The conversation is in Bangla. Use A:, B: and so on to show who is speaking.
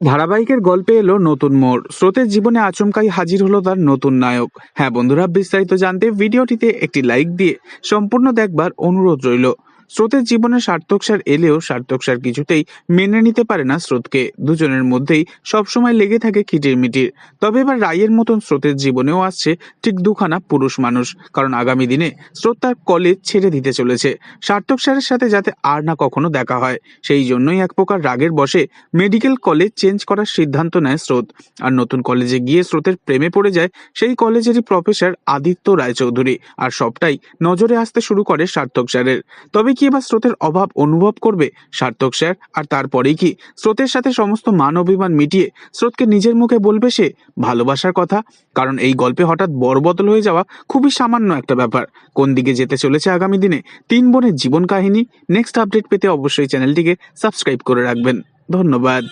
A: ধারাবাহিকের গল্পে এলো নতুন মোড়। স্রোতের জীবনে আচমকাই হাজির হলো তার নতুন নায়ক। হ্যাঁ বন্ধুরা, বিস্তারিত জানতে ভিডিওটিতে একটি লাইক দিয়ে সম্পূর্ণ দেখবার অনুরোধ রইল। স্রোতের জীবনে সার্থকসার এলেও সার্থকসার কিছুতেই মেনে নিতে পারে না স্রোতকে। দুজনের মধ্যেই সবসময় লেগে থাকে খিটির মিটির। তবে এবার রায়ের মতন স্রোতের জীবনেও আসছে ঠিক দুখানা পুরুষ মানুষ। কারণ আগামী দিনে স্রোত তার কলেজ ছেড়ে দিতে চলেছে। সার্থক স্যারের সাথে যাতে আর না কখনো দেখা হয়, সেই জন্যই এক প্রকার রাগের বসে মেডিকেল কলেজ চেঞ্জ করার সিদ্ধান্ত নেয় স্রোত। আর নতুন কলেজে গিয়ে স্রোতের প্রেমে পড়ে যায় সেই কলেজেরই প্রফেসর আদিত্য রায়চৌধুরী। আর সবটাই নজরে আসতে শুরু করে সার্থক স্যারের তবে কি এবার স্রোতের অভাব অনুভব করবে? সার্থক স্যার, আর তারপরেই কি? স্রোতের সাথে সমস্ত মান অভিমান মিটিয়ে স্রোতকে নিজের মুখে বলবে সে? ভালোবাসার কথা? কারণ এই গল্পে হঠাৎ বরবদল হয়ে যাওয়া খুবই সামান্য একটা ব্যাপার। কোন দিকে যেতে চলেছে আগামী দিনে? তিন বোনের জীবন কাহিনী। নেক্সট আপডেট পেতে অবশ্যই চ্যানেলটিকে সাবস্ক্রাইব করে রাখবেন। ধন্যবাদ।